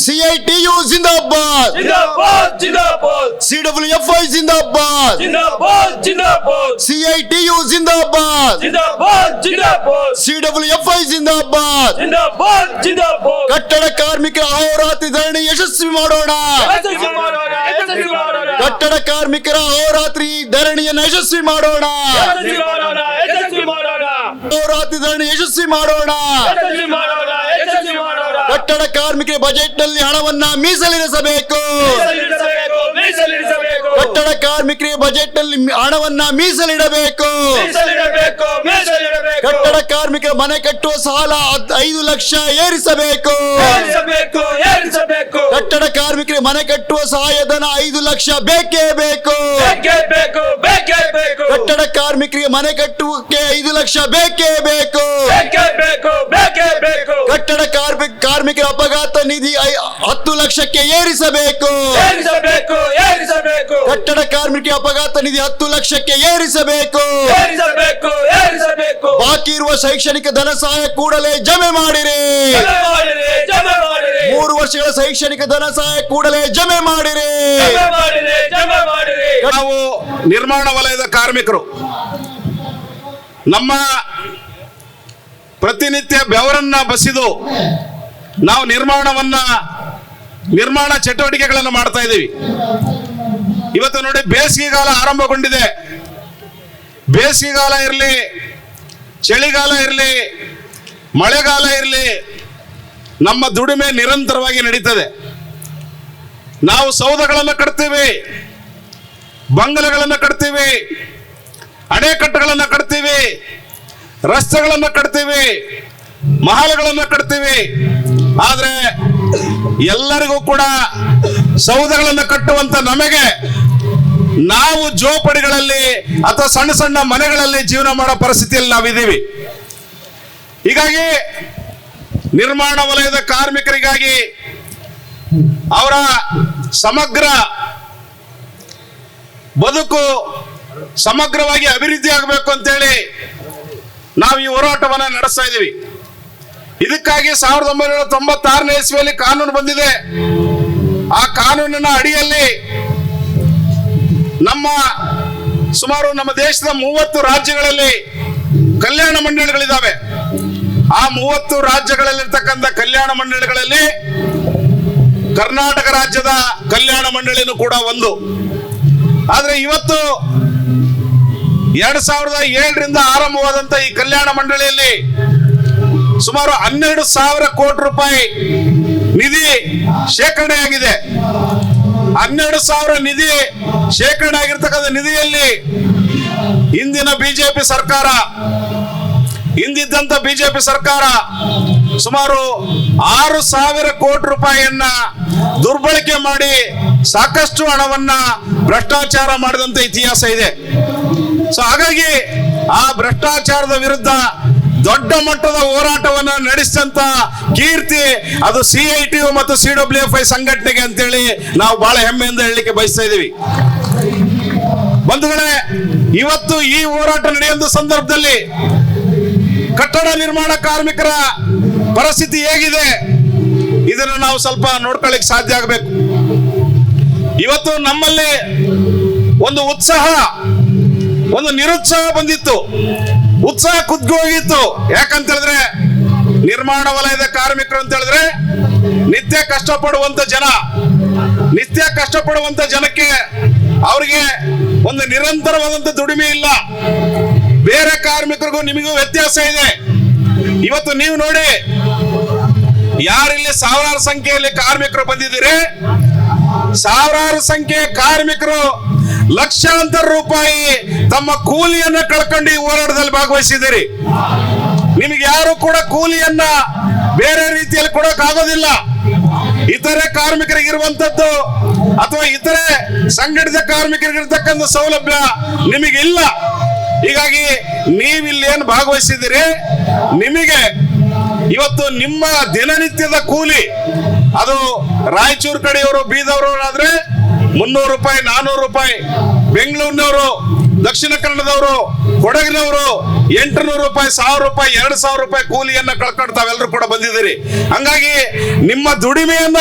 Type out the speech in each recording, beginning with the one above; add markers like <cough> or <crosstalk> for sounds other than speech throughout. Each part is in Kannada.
ಸಿಐಟಿಯು ಜಿಂದಾಬಾದ್ ಸಿಡಬ್ಲ್ಯೂಎಫ್ಐ ಜಿಂದಾಬಾದ್ ಸಿಐಟಿಯು ಜಿಂದಾಬಾದ್ ಸಿಡಬ್ಲ್ಯೂಎಫ್ಐ ಜಿಂದಾಬಾದ್ ಕಟ್ಟಡ ಕಾರ್ಮಿಕರ ಅಹೋರಾತ್ರಿ ಧರಣಿ ಯಶಸ್ವಿ ಮಾಡೋಣ ಕಟ್ಟಡ ಕಾರ್ಮಿಕರ ಅಹೋರಾತ್ರಿ ಧರಣಿಯನ್ನು ಯಶಸ್ವಿ ಮಾಡೋಣ ಮಾಡೋಣ ಧರಣಿ ಯಶಸ್ವಿ ಮಾಡೋಣ ಕಟ್ಟಡ ಕಾರ್ಮಿಕರ ಬಜೆಟ್ನಲ್ಲಿ ಹಣವನ್ನ ಮೀಸಲಿರಿಸಬೇಕು. ಕಟ್ಟಡ ಕಾರ್ಮಿಕರಿಗೆ ಬಜೆಟ್ನಲ್ಲಿ ಹಣವನ್ನ ಮೀಸಲಿಡಬೇಕು. ಕಟ್ಟಡ ಕಾರ್ಮಿಕರ ಮನೆ ಕಟ್ಟುವ ಸಾಲ ಐದು ಲಕ್ಷ ಏರಿಸಬೇಕು. ಕಟ್ಟಡ ಕಾರ್ಮಿಕರಿಗೆ ಮನೆ ಕಟ್ಟುವ ಸಹಾಯಧನ ಐದು ಲಕ್ಷ ಬೇಕೇ ಬೇಕು. ಕಟ್ಟಡ ಕಾರ್ಮಿಕರಿಗೆ ಮನೆ ಕಟ್ಟುವಕ್ಕೆ ಐದು ಲಕ್ಷ ಬೇಕೇ ಬೇಕು. ಕಟ್ಟಡ ಕಾರ್ಮಿಕ ಕಾರ್ಮಿಕರ ಅಪಘಾತ ನಿಧಿ ಹತ್ತು ಲಕ್ಷಕ್ಕೆ ಏರಿಸಬೇಕು ಏರಿಸಬೇಕು. ಕಟ್ಟಡ ಕಾರ್ಮಿಕ ಅಪಘಾತ ನಿಧಿ ಹತ್ತು ಲಕ್ಷಕ್ಕೆ ಏರಿಸಬೇಕು. ಏರಿಸಬೇಕು ಏರಿಸಬೇಕು. ಬಾಕಿ ಇರುವ ಶೈಕ್ಷಣಿಕ ಧನ ಸಹಾಯ ಕೂಡಲೇ ಜಮೆ ಮಾಡಿರಿ. ಜಮೆ ಮಾಡಿರಿ ಜಮೆ ಮಾಡಿರಿ. ಮೂರು ವರ್ಷಗಳ ಶೈಕ್ಷಣಿಕ ಧನ ಸಹಾಯ ಕೂಡಲೇ ಜಮೆ ಮಾಡಿರಿ. ಜಮೆ ಮಾಡಿರಿ ಜಮೆ ಮಾಡಿರಿ. ನಾವು ನಿರ್ಮಾಣ ವಲಯದ ಕಾರ್ಮಿಕರು ನಮ್ಮ ಪ್ರತಿನಿತ್ಯ ಬೆವರನ್ನ ಬಸಿದು ನಾವು ನಿರ್ಮಾಣವನ್ನ ನಿರ್ಮಾಣ ಚಟುವಟಿಕೆಗಳನ್ನು ಮಾಡ್ತಾ ಇದ್ದೀವಿ. ಇವತ್ತು ನೋಡಿ ಬೇಸಿಗೆಗಾಲ ಆರಂಭಗೊಂಡಿದೆ. ಬೇಸಿಗೆಗಾಲ ಇರಲಿ, ಚಳಿಗಾಲ ಇರಲಿ, ಮಳೆಗಾಲ ಇರಲಿ, ನಮ್ಮ ದುಡಿಮೆ ನಿರಂತರವಾಗಿ ನಡೀತದೆ. ನಾವು ಸೌಧಗಳನ್ನು ಕಟ್ತೀವಿ, ಬಂಗಲೆಗಳನ್ನು ಕಟ್ತೀವಿ, ಅಣೆಕಟ್ಟುಗಳನ್ನು ಕಟ್ತೀವಿ, ರಸ್ತೆಗಳನ್ನು ಕಟ್ತೀವಿ, ಮಹಲ್ಗಳನ್ನು ಕಟ್ತೀವಿ. ಆದ್ರೆ ಎಲ್ಲರಿಗೂ ಕೂಡ ಸೌಧಗಳನ್ನು ಕಟ್ಟುವಂತ ನಮಗೆ ನಾವು ಜೋಪಡಿಗಳಲ್ಲಿ ಅಥವಾ ಸಣ್ಣ ಸಣ್ಣ ಮನೆಗಳಲ್ಲಿ ಜೀವನ ಮಾಡೋ ಪರಿಸ್ಥಿತಿಯಲ್ಲಿ ನಾವಿದ್ದೀವಿ. ಹೀಗಾಗಿ ನಿರ್ಮಾಣ ವಲಯದ ಕಾರ್ಮಿಕರಿಗಾಗಿ ಅವರ ಸಮಗ್ರ ಬದುಕು ಸಮಗ್ರವಾಗಿ ಅಭಿವೃದ್ಧಿ ಆಗಬೇಕು ಅಂತೇಳಿ ನಾವು ಈ ಹೋರಾಟವನ್ನ ನಡೆಸ್ತಾ ಇದ್ದೀವಿ. ಇದಕ್ಕಾಗಿ ಸಾವಿರದ ಒಂಬೈನೂರ ತೊಂಬತ್ತಾರನೇ ಇಸ್ವಿಯಲ್ಲಿ ಕಾನೂನು ಬಂದಿದೆ. ಆ ಕಾನೂನಿನ ಅಡಿಯಲ್ಲಿ ನಮ್ಮ ಸುಮಾರು ನಮ್ಮ ದೇಶದ ಮೂವತ್ತು ರಾಜ್ಯಗಳಲ್ಲಿ ಕಲ್ಯಾಣ ಮಂಡಳಿಗಳಿದ್ದಾವೆ. ಆ ಮೂವತ್ತು ರಾಜ್ಯಗಳಲ್ಲಿರ್ತಕ್ಕಂಥ ಕಲ್ಯಾಣ ಮಂಡಳಿಗಳಲ್ಲಿ ಕರ್ನಾಟಕ ರಾಜ್ಯದ ಕಲ್ಯಾಣ ಮಂಡಳಿನೂ ಕೂಡ ಒಂದು. ಆದ್ರೆ ಇವತ್ತು ಎರಡ್ ಸಾವಿರದ ಏಳರಿಂದ ಆರಂಭವಾದಂತ ಈ ಕಲ್ಯಾಣ ಮಂಡಳಿಯಲ್ಲಿ ಸುಮಾರು ಹನ್ನೆರಡು ಸಾವಿರ ಕೋಟಿ ರೂಪಾಯಿ ನಿಧಿ ಶೇಖರಣೆ ಆಗಿದೆ. ಹನ್ನೆರಡು ಸಾವಿರ ನಿಧಿ ಶೇಖರಣೆ ಆಗಿರ್ತಕ್ಕಂಥ ನಿಧಿಯಲ್ಲಿ ಇಂದಿನ ಬಿಜೆಪಿ ಸರ್ಕಾರ ಹಿಂದಿದ್ದಂತ ಬಿಜೆಪಿ ಸರ್ಕಾರ ಸುಮಾರು ಆರು ಸಾವಿರ ಕೋಟಿ ರೂಪಾಯಿಯನ್ನ ದುರ್ಬಳಕೆ ಮಾಡಿ ಸಾಕಷ್ಟು ಹಣವನ್ನ ಭ್ರಷ್ಟಾಚಾರ ಮಾಡಿದಂತ ಇತಿಹಾಸ ಇದೆ. ಸೊ ಹಾಗಾಗಿ ಆ ಭ್ರಷ್ಟಾಚಾರದ ವಿರುದ್ಧ ದೊಡ್ಡ ಮಟ್ಟದ ಹೋರಾಟವನ್ನ ನಡೆಸಿದಂತ ಕೀರ್ತಿ ಅದು ಸಿ ಐ ಟಿ ಮತ್ತು ಸಿ ಡಬ್ಲ್ಯೂ ಎಫ್ ಐ ಸಂಘಟನೆಗೆ ಅಂತೇಳಿ ನಾವು ಬಹಳ ಹೆಮ್ಮೆಯಿಂದ ಹೇಳಲಿಕ್ಕೆ ಬಯಸ್ತಾ ಇದ್ದೀವಿ. ಬಂಧುಗಳೇ, ಇವತ್ತು ಈ ಹೋರಾಟ ನಡೆಯುವ ಸಂದರ್ಭದಲ್ಲಿ ಕಟ್ಟಡ ನಿರ್ಮಾಣ ಕಾರ್ಮಿಕರ ಪರಿಸ್ಥಿತಿ ಹೇಗಿದೆ? ಇದನ್ನು ನಾವು ಸ್ವಲ್ಪ ನೋಡ್ಕೊಳ್ಳಿಕ್ ಸಾಧ್ಯ ಆಗಬೇಕು. ಇವತ್ತು ನಮ್ಮಲ್ಲಿ ಒಂದು ಉತ್ಸಾಹ, ಒಂದು ನಿರುತ್ಸಾಹ ಬಂದಿತ್ತು. ಉತ್ಸಾಹ ಕುದ್ದು ಹೋಗಿತ್ತು ಯಾಕಂತ ಹೇಳಿದ್ರೆ ನಿರ್ಮಾಣ ವಲಯದ ಕಾರ್ಮಿಕರು ಅಂತ ಹೇಳಿದ್ರೆ ನಿತ್ಯ ಕಷ್ಟಪಡುವಂತ ಜನ, ನಿತ್ಯ ಕಷ್ಟಪಡುವಂತ ಜನಕ್ಕೆ ಅವರಿಗೆ ಒಂದು ನಿರಂತರವಾದಂತ ದುಡಿಮೆ ಇಲ್ಲ. ಬೇರೆ ಕಾರ್ಮಿಕರಿಗೂ ನಿಮಗೂ ವ್ಯತ್ಯಾಸ ಇದೆ. ಇವತ್ತು ನೀವು ನೋಡಿ, ಯಾರಿಲ್ಲಿ ಸಾವಿರಾರು ಸಂಖ್ಯೆಯಲ್ಲಿ ಕಾರ್ಮಿಕರು ಬಂದಿದ್ದೀರಿ, ಸಾವಿರಾರು ಸಂಖ್ಯೆಯ ಕಾರ್ಮಿಕರು ಲಕ್ಷಾಂತರ ರೂಪಾಯಿ ತಮ್ಮ ಕೂಲಿಯನ್ನ ಕಳ್ಕೊಂಡು ಈ ಹೋರಾಟದಲ್ಲಿ ಭಾಗವಹಿಸಿದಿರಿ ನಿಮ್ಗೆ ಯಾರು ಕೂಡ ಕೂಲಿಯನ್ನ ಬೇರೆ ರೀತಿಯಲ್ಲಿ ಕೊಡಕ್ ಆಗೋದಿಲ್ಲ. ಇತರೆ ಕಾರ್ಮಿಕರಿಗೆ ಇರುವಂತದ್ದು ಅಥವಾ ಇತರೆ ಸಂಘಟಿತ ಕಾರ್ಮಿಕರಿಗೆ ಇರ್ತಕ್ಕಂಥ ಸೌಲಭ್ಯ ನಿಮಗಿಲ್ಲ. ಹೀಗಾಗಿ ಇಲ್ಲಿ ಏನು ಭಾಗವಹಿಸಿದಿರಿ ನಿಮಗೆ ಇವತ್ತು ನಿಮ್ಮ ದಿನನಿತ್ಯದ ಕೂಲಿ, ಅದು ರಾಯಚೂರು ಕಡೆಯವರು ಬೀದವರು ಆದ್ರೆ ಮುನ್ನೂರು ರೂಪಾಯಿ, ನಾನೂರು ರೂಪಾಯಿ. ಬೆಂಗಳೂರಿನವರು, ದಕ್ಷಿಣ ಕನ್ನಡದವರು, ಕೊಡಗಿನವರು ಎಂಟುನೂರು ರೂಪಾಯಿ, ಸಾವಿರ ರೂಪಾಯಿ, ಎರಡು ಸಾವಿರ ರೂಪಾಯಿ ಕೂಲಿಯನ್ನ ಕಳ್ಕೊಂಡು ತಾವೆಲ್ಲರೂ ಕೂಡ ಬಂದಿದ್ದೀರಿ. ಹಂಗಾಗಿ ನಿಮ್ಮ ದುಡಿಮೆಯನ್ನ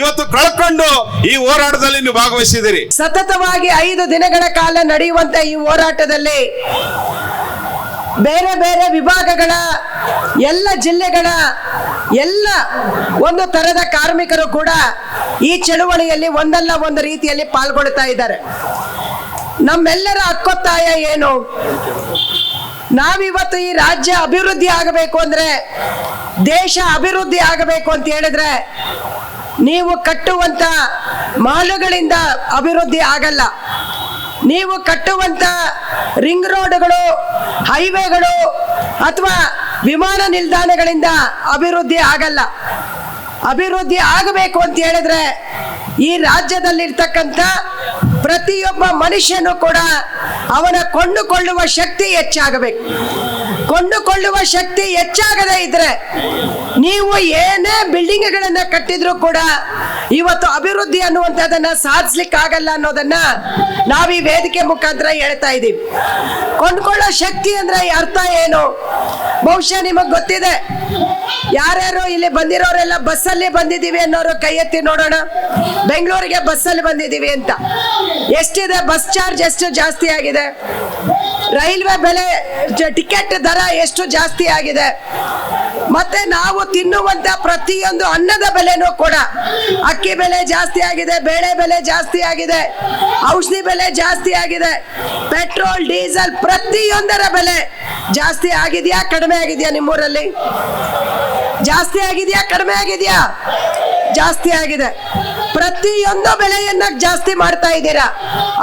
ಇವತ್ತು ಕಳ್ಕೊಂಡು ಈ ಹೋರಾಟದಲ್ಲಿ ನೀವು ಭಾಗವಹಿಸಿದಿರಿ ಸತತವಾಗಿ ಐದು ದಿನಗಳ ಕಾಲ ನಡೆಯುವಂತ ಈ ಹೋರಾಟದಲ್ಲಿ ಬೇರೆ ಬೇರೆ ವಿಭಾಗಗಳ ಎಲ್ಲ ಜಿಲ್ಲೆಗಳ ಎಲ್ಲ ಒಂದು ತರದ ಕಾರ್ಮಿಕರು ಕೂಡ ಈ ಚಳುವಳಿಯಲ್ಲಿ ಒಂದಲ್ಲ ಒಂದು ರೀತಿಯಲ್ಲಿ ಪಾಲ್ಗೊಳ್ತಾ ಇದ್ದಾರೆ. ನಮ್ಮೆಲ್ಲರ ಹಕ್ಕೊತ್ತಾಯ ಏನು? ನಾವಿವತ್ತು ಈ ರಾಜ್ಯ ಅಭಿವೃದ್ಧಿ ಆಗಬೇಕು ಅಂದ್ರೆ, ದೇಶ ಅಭಿವೃದ್ಧಿ ಆಗಬೇಕು ಅಂತ ಹೇಳಿದ್ರೆ, ನೀವು ಕಟ್ಟುವಂತ ಮಾಲುಗಳಿಂದ ಅಭಿವೃದ್ಧಿ ಆಗಲ್ಲ. ನೀವು ಕಟ್ಟುವಂತ ರಿಂಗ್ ರೋಡ್ಗಳು, ಹೈವೇಗಳು ಅಥವಾ ವಿಮಾನ ನಿಲ್ದಾಣಗಳಿಂದ ಅಭಿವೃದ್ಧಿ ಆಗಲ್ಲ. ಅಭಿವೃದ್ಧಿ ಆಗಬೇಕು ಅಂತ ಹೇಳಿದ್ರೆ ಈ ರಾಜ್ಯದಲ್ಲಿರ್ತಕ್ಕಂಥ ಪ್ರತಿಯೊಬ್ಬ ಮನುಷ್ಯನು ಕೂಡ ಅವನ ಕೊಂಡುಕೊಳ್ಳುವ ಶಕ್ತಿ ಹೆಚ್ಚಾಗಬೇಕು. ಕೊಂಡುಕೊಳ್ಳುವ ಶಕ್ತಿ ಹೆಚ್ಚಾಗದೇ ಇದ್ರೆ ನೀವು ಏನೇ ಬಿಲ್ಡಿಂಗ್ಗಳನ್ನ ಕಟ್ಟಿದ್ರು ಕೂಡ ಇವತ್ತು ಅಭಿವೃದ್ಧಿ ಅನ್ನುವಂಥದ್ದನ್ನ ಸಾಧಿಸ್ಲಿಕ್ಕೆ ಆಗಲ್ಲ ಅನ್ನೋದನ್ನ ನಾವು ಈ ವೇದಿಕೆ ಮುಖಾಂತರ ಹೇಳ್ತಾ ಇದ್ದೀವಿ. ಕೊಂಡ್ಕೊಳ್ಳೋ ಶಕ್ತಿ ಅಂದ್ರೆ ಅರ್ಥ ಏನು? ಬಹುಶಃ ನಿಮಗ್ ಗೊತ್ತಿದೆ. ಯಾರ್ಯಾರು ಇಲ್ಲಿ ಬಂದಿರೋರೆಲ್ಲ ಬಸ್ಸಲ್ಲಿ ಬಂದಿದ್ದೀವಿ ಅನ್ನೋರು ಕೈ ಎತ್ತಿ ನೋಡೋಣ. ಬೆಂಗಳೂರಿಗೆ ಬಸ್ಸಲ್ಲಿ ಬಂದಿದ್ದೀವಿ ಅಂತ. ಎಷ್ಟಿದೆ? ಬಸ್ ಚಾರ್ಜ್ ಎಷ್ಟು ಜಾಸ್ತಿ ಆಗಿದೆ? ರೈಲ್ವೆ ಬೆಲೆ, ಟಿಕೆಟ್ ದರ ಎಷ್ಟು ಜಾಸ್ತಿ ಆಗಿದೆ? ಮತ್ತೆ ನಾವು ತಿನ್ನುವಂತ ಪ್ರತಿಯೊಂದು ಅನ್ನದ ಬೆಲೆನೂ ಕೂಡ. ಅಕ್ಕಿ ಬೆಲೆ ಜಾಸ್ತಿ ಆಗಿದೆ, ಬೇಳೆ ಬೆಲೆ ಜಾಸ್ತಿ ಆಗಿದೆ ಔಷಧಿ ಬೆಲೆ ಜಾಸ್ತಿ ಆಗಿದೆ, ಪೆಟ್ರೋಲ್, ಡೀಸೆಲ್ ಪ್ರತಿಯೊಂದರ ಬೆಲೆ ಜಾಸ್ತಿ ಆಗಿದೆಯಾ, ಕಡಿಮೆ ಆಗಿದೆಯಾ ನಿಮ್ಮೂರಲ್ಲಿ? ಜಾಸ್ತಿ ಆಗಿದೆಯಾ, ಕಡಿಮೆ ಆಗಿದೆಯಾ? ಜಾಸ್ತಿ ಆಗಿದೆ. ಪ್ರತಿಯೊಂದು ಬೆಲೆಯನ್ನ ಜಾಸ್ತಿ ಮಾಡ್ತಾ ಇದ್ದೀರಾ?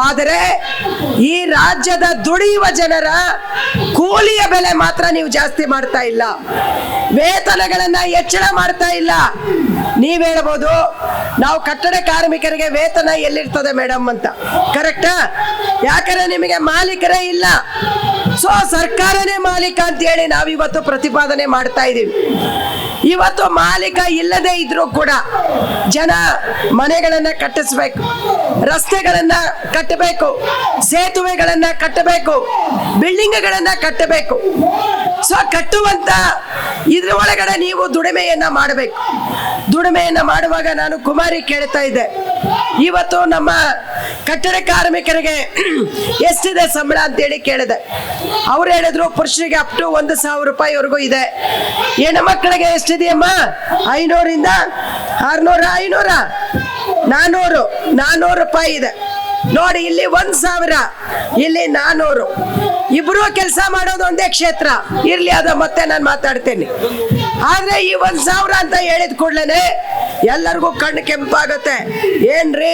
ಆದರೆ ಈ ರಾಜ್ಯದ ದುಡಿಯುವ ಜನರ ಕೂಲಿಯ ಬೆಲೆ ಮಾತ್ರ ನೀವು ಜಾಸ್ತಿ ಮಾಡ್ತಾ ಇಲ್ಲ. ವೇತನಗಳನ್ನ ಹೆಚ್ಚಳ ಮಾಡ್ತಾ ಇಲ್ಲ. ನೀವ್ ಹೇಳ್ಬೋದು, ನಾವು ಕಟ್ಟಡ ಕಾರ್ಮಿಕರಿಗೆ ವೇತನ ಎಲ್ಲಿರ್ತದೆ ಮೇಡಮ್ ಅಂತ. ಕರೆಕ್ಟಾ ಯಾಕಂದ್ರೆ ನಿಮಗೆ ಮಾಲೀಕರೇ ಇಲ್ಲ. ಸೊ ಸರ್ಕಾರನೇ ಮಾಲೀಕ ಅಂತ ಹೇಳಿ ನಾವಿವತ್ತು ಪ್ರತಿಪಾದನೆ ಮಾಡ್ತಾ ಇದ್ದೀವಿ. ಇವತ್ತು ಮಾಲೀಕ ಇಲ್ಲದೆ ಇದ್ರೂ ಕೂಡ ಜನ ಮನೆಗಳನ್ನ ಕಟ್ಟಿಸ್ಬೇಕು, ರಸ್ತೆಗಳನ್ನ ಕಟ್ಟಬೇಕು, ಸೇತುವೆಗಳನ್ನ ಕಟ್ಟಬೇಕು, ಬಿಲ್ಡಿಂಗ್ಗಳನ್ನ ಕಟ್ಟಬೇಕು. ಸೊ ಕಟ್ಟುವಂತ ಇದ್ರ ಒಳಗಡೆ ನೀವು ದುಡಿಮೆಯನ್ನ ಮಾಡಬೇಕು. ದುಡಿಮೆಯನ್ನ ಮಾಡುವಾಗ ನಾನು ಕುಮಾರಿ ಕೇಳ್ತಾ ಇದ್ದೆ. ಇವತ್ತು ನಮ್ಮ ಕಟ್ಟಡ ಕಾರ್ಮಿಕರಿಗೆ <clears throat> ಎಷ್ಟಿದೆ ಸಂಬಳ ಅಂತೇಳಿ ಕೇಳಿದೆ. ಅವ್ರು ಹೇಳಿದ್ರು ಪುರುಷರಿಗೆ ಅಪ್ ಟು ಒಂದು ಸಾವಿರ ರೂಪಾಯಿವರೆಗೂ ಇದೆ. ಹೆಣ್ಣು ಮಕ್ಕಳಿಗೆ ಎಷ್ಟಿದೆಯಮ್ಮ ಐನೂರಿಂದ ಆರ್ನೂರ, ಐನೂರ. ನಾನೂರು ನಾನೂರು ರೂಪಾಯಿ ಇದೆ. ನೋಡಿ, ಇಲ್ಲಿ ಒಂದ್ ಸಾವಿರ, ಇಲ್ಲಿ ನಾನೂರು. ಇಬ್ರು ಕೆಲಸ ಮಾಡೋದು ಒಂದೇ ಕ್ಷೇತ್ರ. ಇರ್ಲಿ, ಅದ ಮತ್ತೆ ನಾನು ಮಾತಾಡ್ತೇನೆ. ಆದ್ರೆ ಈ ಒಂದ್ ಸಾವಿರ ಅಂತ ಹೇಳಿದ ಕೂಡ್ಲೇನೆ ಎಲ್ಲರಿಗೂ ಕಣ್ಣು ಕೆಂಪಾಗುತ್ತೆ. ಏನ್ರಿ?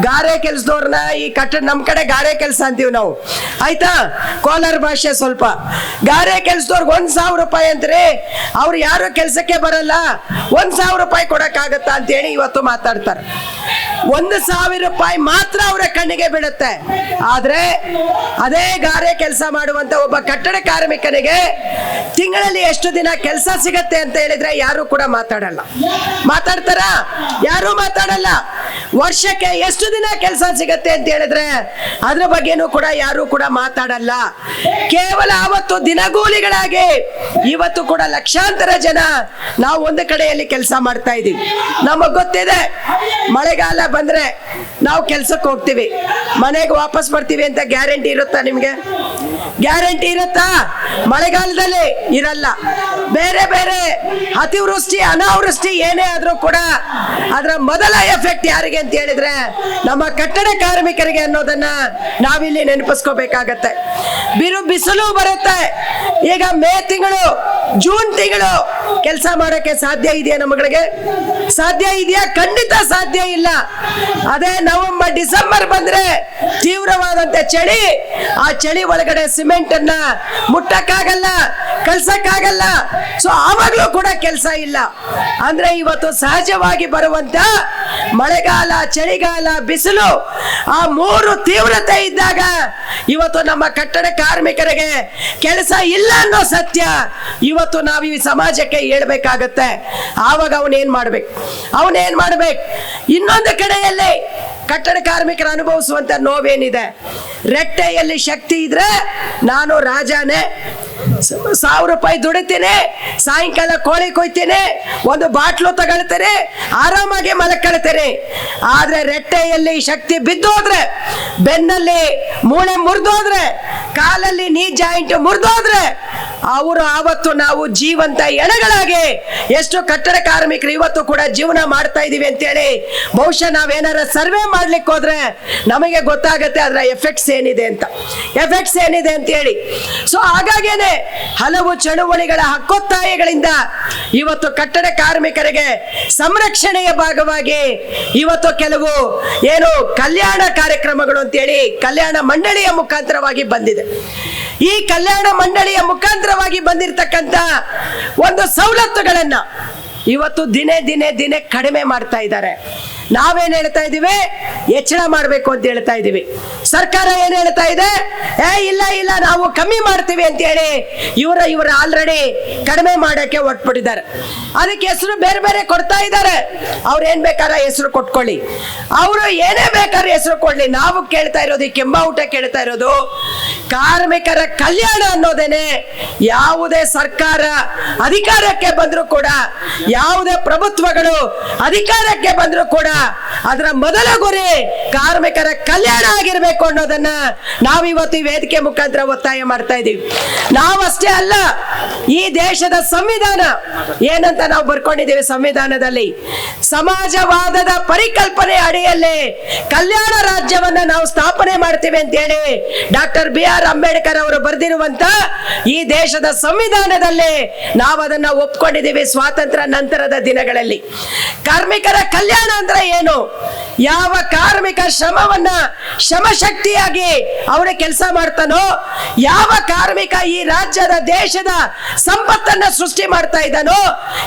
ಗಾರೆ ಕೆಲ್ಸದವ್ರನ್ನ ಈ ಕಟ್ಟ, ನಮ್ ಕಡೆ ಗಾರೆ ಕೆಲಸ ಅಂತೀವಿ ನಾವು. ಆಯ್ತಾ? ಕೋಲಾರ ಭಾಷೆ ಸ್ವಲ್ಪ. ಗಾರೆ ಕೆಲ್ಸದವ್ರಿಗೆ ಒಂದ್ ಸಾವಿರ ರೂಪಾಯಿ ಅಂತ್ರಿ. ಅವ್ರು ಯಾರು ಕೆಲ್ಸಕ್ಕೆ ಬರಲ್ಲ. ಒಂದ್ ಸಾವಿರ ರೂಪಾಯಿ ಅಂತ ಹೇಳಿ ಇವತ್ತು ಮಾತಾಡ್ತಾರೆ. ಒಂದು ಸಾವಿರ ರೂಪಾಯಿ ಮಾತ್ರ ಅವರ ಕಣ್ಣಿಗೆ ಬೀಳುತ್ತೆ. ಆದ್ರೆ ಅದೇ ಗಾರೆ ಕೆಲಸ ಮಾಡುವಂತ ಒಬ್ಬ ಕಟ್ಟಡ ಕಾರ್ಮಿಕನಿಗೆ ತಿಂಗಳಲ್ಲಿ ಎಷ್ಟು ದಿನ ಕೆಲಸ ಸಿಗತ್ತೆ ಅಂತ ಹೇಳಿದ್ರೆ ಯಾರು ಕೂಡ ಮಾತಾಡಲ್ಲ. ಮಾತಾಡ್ತಾರ? ಯಾರು ಮಾತಾಡಲ್ಲ. ವರ್ಷಕ್ಕೆ ಎಷ್ಟು ದಿನ ಕೆಲಸ ಸಿಗತ್ತೆ ಅಂತ ಹೇಳಿದ್ರೆ, ಅದ್ರ ಬಗ್ಗೆನೂ ಕೂಡ ಯಾರು ಕೂಡ ಮಾತಾಡಲ್ಲ. ಕೇವಲ ಅವತ್ತು ದಿನಗೂಲಿಗಳಾಗಿ ಇವತ್ತು ಕೂಡ ಲಕ್ಷಾಂತರ ಜನ ನಾವು ಒಂದು ಕಡೆಯಲ್ಲಿ ಕೆಲಸ ಮಾಡ್ತಾ ಇದೀವಿ ನಮಗ್ ಗೊತ್ತಿದೆ, ಮಳೆಗಾಲ ಬಂದ್ರೆ ನಾವು ಕೆಲ್ಸಕ್ಕೆ ಹೋಗ್ತೀವಿ. ಮನೆಗೆ ವಾಪಸ್ ಬರ್ತೀವಿ ಅಂತ ಗ್ಯಾರಂಟಿ ಇರುತ್ತಾ ನಿಮ್ಗೆ? ಗ್ಯಾರಂಟಿ ಇರುತ್ತಾ? ಮಳೆಗಾಲದಲ್ಲಿ ಇರಲ್ಲ. ಬೇರೆ ಬೇರೆ ಅತಿವೃಷ್ಟಿ, ಅನಾವೃಷ್ಟಿ ಏನೇ ಆದರೂ ಕೂಡ ಅದರ ಮೊದಲ ಎಫೆಕ್ಟ್ ಯಾರಿಗೆ ಅಂತ ಹೇಳಿದ್ರೆ ನಮ್ಮ ಕಟ್ಟಡ ಕಾರ್ಮಿಕರಿಗೆ ಅನ್ನೋದನ್ನ ನಾವಿಲ್ಲಿ ನೆನಪಿಸ್ಕೋಬೇಕಾಗತ್ತೆ. ಬಿರು ಬಿಸಿಲು ಬರುತ್ತೆ. ಈಗ ಮೇ ತಿಂಗಳು, ಜೂನ್ ತಿಂಗಳು ಕೆಲಸ ಮಾಡೋಕೆ ಸಾಧ್ಯ ಇದೆಯಾ ನಮಗಳಿಗೆ ಸಾಧ್ಯ ಇದೆಯಾ? ಖಂಡಿತ ಸಾಧ್ಯ ಇಲ್ಲ. ಅದೇ ನವೆಂಬರ್, ಡಿಸೆಂಬರ್ ಬಂದ್ರೆ ತೀವ್ರವಾದಂತೆ ಚಳಿ, ಆ ಚಳಿ ಒಳಗಡೆ ಸಿಮೆಂಟ್ ಅನ್ನ ಮುಟ್ಟಕ್ಕಾಗಲ್ಲ ಕಲ್ಸಕ್ಕಾಗಲ್ಲ ಸೊ ಆವಾಗಲೂ ಕೂಡ ಕೆಲಸ ಇಲ್ಲ. ಅಂದ್ರೆ ಇವತ್ತು ಸಹಜವಾಗಿ ಬರುವಂತ ಮಳೆಗಾಲ, ಚಳಿಗಾಲ, ಬಿಸಿಲು, ಆ ಮೂರು ತೀವ್ರತೆ ಇದ್ದಾಗ ಇವತ್ತು ನಮ್ಮ ಕಟ್ಟಡ ಕಾರ್ಮಿಕರಿಗೆ ಕೆಲಸ ಇಲ್ಲ ಅನ್ನೋ ಸತ್ಯ ಇವತ್ತು ನಾವು ಈ ಸಮಾಜಕ್ಕೆ ಹೇಳ್ಬೇಕಾಗತ್ತೆ. ಆವಾಗ ಅವನೇನ್ ಮಾಡ್ಬೇಕು? ಅವನೇನ್ ಮಾಡ್ಬೇಕು? ಇನ್ನೊಂದು ಕಡೆಯಲ್ಲಿ ಕಟ್ಟಡ ಕಾರ್ಮಿಕರು ಅನುಭವಿಸುವಂತ ನೋವೇನಿದೆ? ರೆಟ್ಟೆಯಲ್ಲಿ ಶಕ್ತಿ ಇದ್ರೆ ನಾನು ರಾಜನೇ. ಸಾವಿರ ರೂಪಾಯಿ ದುಡಿತೀನಿ, ಸಾಯಂಕಾಲ ಕೋಳಿ ಕೊಯ್ತೀನಿ, ಒಂದು ಬಾಟ್ಲು ತಗೊಳ್ತೀನಿ, ಆರಾಮಾಗಿ ಮಲಕೊಳ್ತೀನಿ ಆದ್ರೆ ರೆಟ್ಟೆಯಲ್ಲಿ ಶಕ್ತಿ ಬಿದ್ದೋದ್ರೆ, ಬೆನ್ನಲ್ಲಿ ಮೂಳೆ ಮುರಿದೋದ್ರೆ, ಕಾಲಲ್ಲಿ ನೀ ಜಾಯಿಂಟ್ ಮುರಿದೋದ್ರೆ ಅವರು ಆವತ್ತು ನಾವು ಜೀವಂತ ಎಣಗಳಾಗಿ ಎಷ್ಟು ಕಟ್ಟಡ ಕಾರ್ಮಿಕರು ಇವತ್ತು ಕೂಡ ಜೀವನ ಮಾಡ್ತಾ ಇದೀವಿ ಅಂತೇಳಿ ಬಹುಶಃ ನಾವೇನಾರ ಸರ್ವೆ ಮಾಡ್ಲಿಕ್ಕೆ ಹೋದ್ರೆ ನಮಗೆ ಗೊತ್ತಾಗತ್ತೆ ಅದರ ಎಫೆಕ್ಟ್ಸ್ ಏನಿದೆ ಅಂತ. ಎಫೆಕ್ಟ್ಸ್ ಏನಿದೆ ಅಂತ ಹೇಳಿ ಸೊ ಹಾಗಾಗೇನೆ ಹಲವು ಚಳುವಳಿಗಳ ಹಕ್ಕೊತ್ತಾಯಗಳಿಂದ ಇವತ್ತು ಕಟ್ಟಡ ಕಾರ್ಮಿಕರಿಗೆ ಸಂರಕ್ಷಣೆಯ ಭಾಗವಾಗಿ ಇವತ್ತು ಕೆಲವು ಏನು ಕಲ್ಯಾಣ ಕಾರ್ಯಕ್ರಮಗಳು ಅಂತೇಳಿ ಕಲ್ಯಾಣ ಮಂಡಳಿಯ ಮುಖಾಂತರವಾಗಿ ಬಂದಿದೆ. ಈ ಕಲ್ಯಾಣ ಮಂಡಳಿಯ ಮುಖಾಂತರವಾಗಿ ಬಂದಿರತಕ್ಕಂತ ಒಂದು ಸವಲತ್ತುಗಳನ್ನ ಇವತ್ತು ದಿನೇ ದಿನೇ ದಿನೇ ಕಡಿಮೆ ಮಾಡ್ತಾ ಇದ್ದಾರೆ. ನಾವೇನ್ ಹೇಳ್ತಾ ಇದೀವಿ ಹೆಚ್ಚಳ ಮಾಡಬೇಕು ಅಂತ ಹೇಳ್ತಾ ಇದೀವಿ ಸರ್ಕಾರ ಏನ್ ಹೇಳ್ತಾ ಇದೆ? ಏ, ಇಲ್ಲ ಇಲ್ಲ, ನಾವು ಕಮ್ಮಿ ಮಾಡ್ತೀವಿ ಅಂತ ಹೇಳಿ ಇವರ ಇವರ ಆಲ್ರೆಡಿ ಕಡಿಮೆ ಮಾಡಕ್ಕೆ ಒಟ್ಬಿಟ್ಟಿದ್ದಾರೆ. ಅದಕ್ಕೆ ಹೆಸರು ಬೇರೆ ಬೇರೆ ಕೊಡ್ತಾ ಇದ್ದಾರೆ. ಅವ್ರು ಏನ್ ಬೇಕಾದ್ರೆ ಹೆಸರು ಕೊಟ್ಕೊಳ್ಳಿ. ಅವರು ಏನೇ ಬೇಕಾದ್ರೆ ಹೆಸರು ಕೊಡ್ಲಿ. ನಾವು ಕೇಳ್ತಾ ಇರೋದು ಕೆಂಬ ಊಟ ಕೇಳ್ತಾ ಇರೋದು. ಕಾರ್ಮಿಕರ ಕಲ್ಯಾಣ ಅನ್ನೋದೇನೆ ಯಾವುದೇ ಸರ್ಕಾರ ಅಧಿಕಾರಕ್ಕೆ ಬಂದರೂ ಕೂಡ, ಯಾವುದೇ ಪ್ರಭುತ್ವಗಳು ಅಧಿಕಾರಕ್ಕೆ ಬಂದರೂ ಕೂಡ ಅದರ ಮೊದಲ ಗುರಿ ಕಾರ್ಮಿಕರ ಕಲ್ಯಾಣ ಆಗಿರಬೇಕು ಅನ್ನೋದನ್ನ ನಾವು ಇವತ್ತು ಈ ವೇದಿಕೆ ಮುಖಾಂತರ ಒತ್ತಾಯ ಮಾಡ್ತಾ ಇದ್ದೀವಿ. ನಾವಷ್ಟೇ ಅಲ್ಲ, ಈ ದೇಶದ ಸಂವಿಧಾನ ಏನಂತ ನಾವು ಬರ್ಕೊಂಡಿದ್ದೀವಿ ಸಂವಿಧಾನದಲ್ಲಿ. ಸಮಾಜವಾದದ ಪರಿಕಲ್ಪನೆ ಅಡಿಯಲ್ಲಿ ಕಲ್ಯಾಣ ರಾಜ್ಯವನ್ನ ನಾವು ಸ್ಥಾಪನೆ ಮಾಡ್ತೀವಿ ಅಂತ ಹೇಳಿ ಡಾಕ್ಟರ್ ಬಿ ಆರ್ ಅಂಬೇಡ್ಕರ್ ಅವರು ಬರೆದಿರುವಂತ ಈ ದೇಶದ ಸಂವಿಧಾನದಲ್ಲಿ ನಾವು ಅದನ್ನ ಒಪ್ಕೊಂಡಿದ್ದೀವಿ ಸ್ವಾತಂತ್ರ್ಯ ನಂತರದ ದಿನಗಳಲ್ಲಿ. ಕಾರ್ಮಿಕರ ಕಲ್ಯಾಣ ಅಂದ್ರೆ ಏನು? ಯಾವ ಕಾರ್ಮಿಕ ಶ್ರಮವನ್ನ ಶ್ರಮಶಕ್ತಿಯಾಗಿ ಅವರ ಕೆಲಸ ಮಾಡ್ತಾನೋ, ಯಾವ ಕಾರ್ಮಿಕ ಈ ರಾಜ್ಯದ ದೇಶದ ಸಂಪತ್ತನ್ನ ಸೃಷ್ಟಿ ಮಾಡ್ತಾ ಇದ್ದಾನೋ,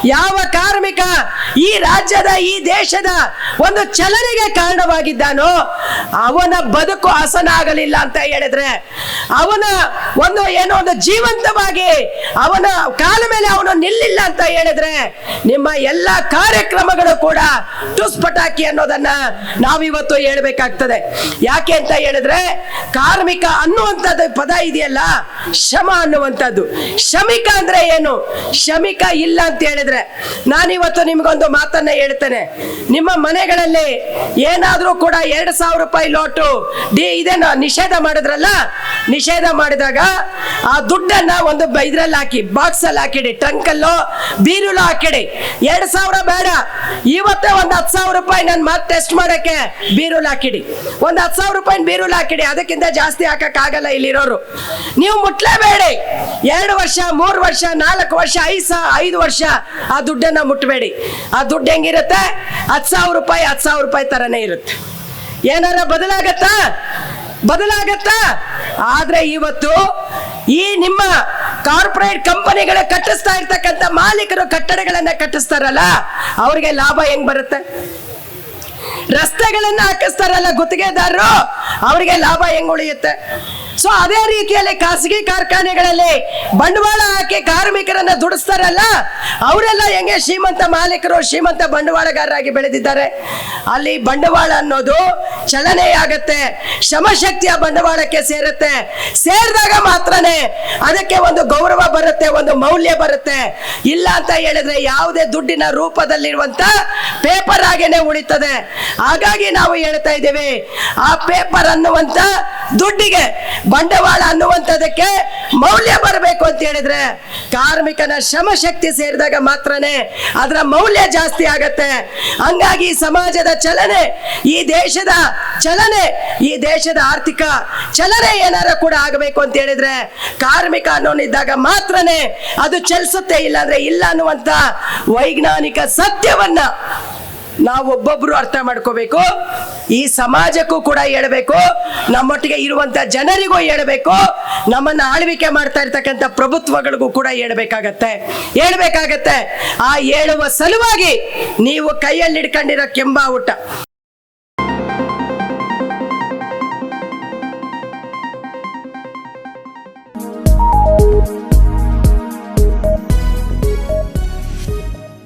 ಯಾವ ಕಾರ್ಮಿಕ ಈ ರಾಜ್ಯದ ಈ ದೇಶದ ಒಂದು ಚಲನೆಗೆ ಕಾರಣವಾಗಿದ್ದಾನೋ, ಅವನ ಬದುಕು ಹಸನಾಗಲಿಲ್ಲ ಅಂತ ಹೇಳಿದ್ರೆ ಅವನ ಒಂದು ಏನೋ ಒಂದು ಜೀವಂತವಾಗಿ ಅವನ ಕಾಲ ಮೇಲೆ ಅವನು ನಿಲ್ಲಿಲ್ಲ ಅಂತ ಹೇಳಿದ್ರೆ ನಿಮ್ಮ ಎಲ್ಲ ಕಾರ್ಯಕ್ರಮಗಳು ಕೂಡ ತುಸ್ ಪಟಾಕಿ ಅನ್ನೋದನ್ನ ನಾವಿವತ್ತು ಹೇಳ್ಬೇಕಾಗ್ತದೆ. ಯಾಕೆ ಅಂತ ಹೇಳಿದ್ರೆ ಕಾರ್ಮಿಕ ಅನ್ನುವಂಥದ್ದು ಪದ ಇದೆಯಲ್ಲ? ಶಮ ಅನ್ನುವಂಥದ್ದು. ಶಮಿಕ ಅಂದ್ರೆ ಏನು? ಶಮಿಕ ಇಲ್ಲ ಅಂತ ಹೇಳಿದ್ರೆ ನಾನಿವತ್ತು ನಿಮ್ಗೊಂದು ಮಾತನ್ನ ಹೇಳ್ತೇನೆ. ನಿಮ್ಮ ಮನೆಗಳಲ್ಲಿ ಏನಾದ್ರೂ ಕೂಡ ಎರಡು ಸಾವಿರ ರೂಪಾಯಿ ಲೋಟು ಡಿ ಇದೇನು ನಿಷೇಧ ಮಾಡಿದ್ರಲ್ಲ? ನಿಷೇಧ ಮಾಡಿದಾಗ ಆ ದುಡ್ಡನ್ನ ಒಂದು ಇದ್ರಲ್ಲಿ ಹಾಕಿ ಬಾಕ್ಸ್ ಅಲ್ಲಿ ಹಾಕಿಡಿ ಟ್ರಂಕ್ ಅಲ್ಲೋ ಬೀರುಲು ಹಾಕಿಡಿ. ಎರಡ್ ಸಾವಿರ ಬೇಡ. ಇವತ್ತೇ ಒಂದು ಹತ್ತು ಸಾವಿರ ರೂಪಾಯಿ ನಾನು ಮತ್ತೆ ಟೆಸ್ಟ್ ಮಾಡಕ್ಕೆ ಬೀರುಲ್ ಹಾಕಿಡಿ. ಒಂದು ಹತ್ತು ಸಾವಿರ ರೂಪಾಯಿ ಬೀರುಲ್ ಹಾಕಿಡಿ. ಅದಕ್ಕಿಂತ ಜಾಸ್ತಿ ಹಾಕಕ್ ಆಗಲ್ಲ ಇಲ್ಲಿರೋರು. ನೀವು ಮುಟ್ಲೇಬೇಡಿ. ಎರಡು ವರ್ಷ, ಮೂರು ವರ್ಷ, ನಾಲ್ಕು ವರ್ಷ, ಐದು ಐದು ವರ್ಷ ಆ ದುಡ್ಡನ್ನ ಮುಟ್ಬೇಡಿ. ಆ ದುಡ್ಡು ಹೆಂಗಿರುತ್ತೆ? ಹತ್ತು ಸಾವಿರ ರೂಪಾಯಿ, ಹತ್ತು ಸಾವಿರ ರೂಪಾಯಿ ತರನೇ ಇರುತ್ತೆ. ಏನಾರ ಬದಲಾಗತ್ತಾ? ಬದಲಾಗತ್ತಾ? ಆದ್ರೆ ಇವತ್ತು ಈ ನಿಮ್ಮ ಕಾರ್ಪೊರೇಟ್ ಕಂಪನಿಗಳ ಕಟ್ಟಿಸ್ತಾ ಇರ್ತಕ್ಕಂಥ ಮಾಲೀಕರು ಕಟ್ಟಡಗಳನ್ನ ಕಟ್ಟಿಸ್ತಾರಲ್ಲ, ಅವ್ರಿಗೆ ಲಾಭ ಹೆಂಗ್ ಬರುತ್ತೆ? ರಸ್ತೆಗಳನ್ನ ಹಾಕಿಸ್ತಾರಲ್ಲ ಗುತ್ತಿಗೆದಾರರು, ಅವರಿಗೆ ಲಾಭ ಹೆಂಗ್ ಉಳಿಯುತ್ತೆ? ಸೊ ಅದೇ ರೀತಿಯಲ್ಲಿ ಖಾಸಗಿ ಕಾರ್ಖಾನೆಗಳಲ್ಲಿ ಬಂಡವಾಳ ಹಾಕಿ ಕಾರ್ಮಿಕರನ್ನ ದುಡಿಸ್ತಾರಲ್ಲ, ಅವರೆಲ್ಲ ಹೆಂಗೆ ಶ್ರೀಮಂತ ಮಾಲೀಕರು, ಶ್ರೀಮಂತ ಬಂಡವಾಳಗಾರರಾಗಿ ಬೆಳೆದಿದ್ದಾರೆ? ಅಲ್ಲಿ ಬಂಡವಾಳ ಅನ್ನೋದು ಚಲನೆಯಾಗತ್ತೆ ಶ್ರಮಶಕ್ತಿಯ ಬಂಡವಾಳಕ್ಕೆ ಸೇರುತ್ತೆ, ಸೇರಿದಾಗ ಮಾತ್ರನೇ ಅದಕ್ಕೆ ಒಂದು ಗೌರವ ಬರುತ್ತೆ, ಒಂದು ಮೌಲ್ಯ ಬರುತ್ತೆ. ಇಲ್ಲ ಅಂತ ಹೇಳಿದ್ರೆ ಯಾವುದೇ ದುಡ್ಡಿನ ರೂಪದಲ್ಲಿರುವಂತ ಪೇಪರ್ ಆಗೇನೆ ಉಳಿತದೆ. ಹಾಗಾಗಿ ನಾವು ಹೇಳ್ತಾ ಇದ್ದೇವೆ, ಆ ಪೇಪರ್ ಅನ್ನುವಂತ ದುಡ್ಡಿಗೆ ಬಂಡವಾಳ ಅನ್ನುವಂಥದಕ್ಕೆ ಮೌಲ್ಯ ಬರಬೇಕು ಅಂತ ಹೇಳಿದ್ರೆ ಕಾರ್ಮಿಕನ ಶ್ರಮಶಕ್ತಿ ಸೇರಿದಾಗ ಮಾತ್ರನೇ ಅದರ ಮೌಲ್ಯ ಜಾಸ್ತಿ ಆಗತ್ತೆ. ಹಂಗಾಗಿ ಸಮಾಜದ ಚಲನೆ, ಈ ದೇಶದ ಚಲನೆ, ಈ ದೇಶದ ಆರ್ಥಿಕ ಚಲನೆ ಏನಾರ ಕೂಡ ಆಗಬೇಕು ಅಂತ ಹೇಳಿದ್ರೆ ಕಾರ್ಮಿಕ ಅನ್ನೋನಿದ್ದಾಗ ಮಾತ್ರನೇ ಅದು ಚಲಿಸುತ್ತೆ ಇಲ್ಲ ಅಂದ್ರೆ ಇಲ್ಲ ಅನ್ನುವಂತ ವೈಜ್ಞಾನಿಕ ಸತ್ಯವನ್ನ ನಾವು ಒಬ್ಬೊಬ್ರು ಅರ್ಥ ಮಾಡ್ಕೋಬೇಕು. ಈ ಸಮಾಜಕ್ಕೂ ಕೂಡ ಹೇಳಬೇಕು. ನಮ್ಮೊಟ್ಟಿಗೆ ಇರುವಂತ ಜನರಿಗೂ ಹೇಳಬೇಕು. ನಮ್ಮನ್ನ ಆಳ್ವಿಕೆ ಮಾಡ್ತಾ ಇರ್ತಕ್ಕಂಥ ಪ್ರಭುತ್ವಗಳಿಗೂ ಕೂಡ ಹೇಳ್ಬೇಕಾಗತ್ತೆ. ಹೇಳ್ಬೇಕಾಗತ್ತೆ. ಆ ಹೇಳುವ ಸಲುವಾಗಿ ನೀವು ಕೈಯಲ್ಲಿ ಹಿಡ್ಕೊಂಡಿರೋ ಕೆಂಬಾವುಟ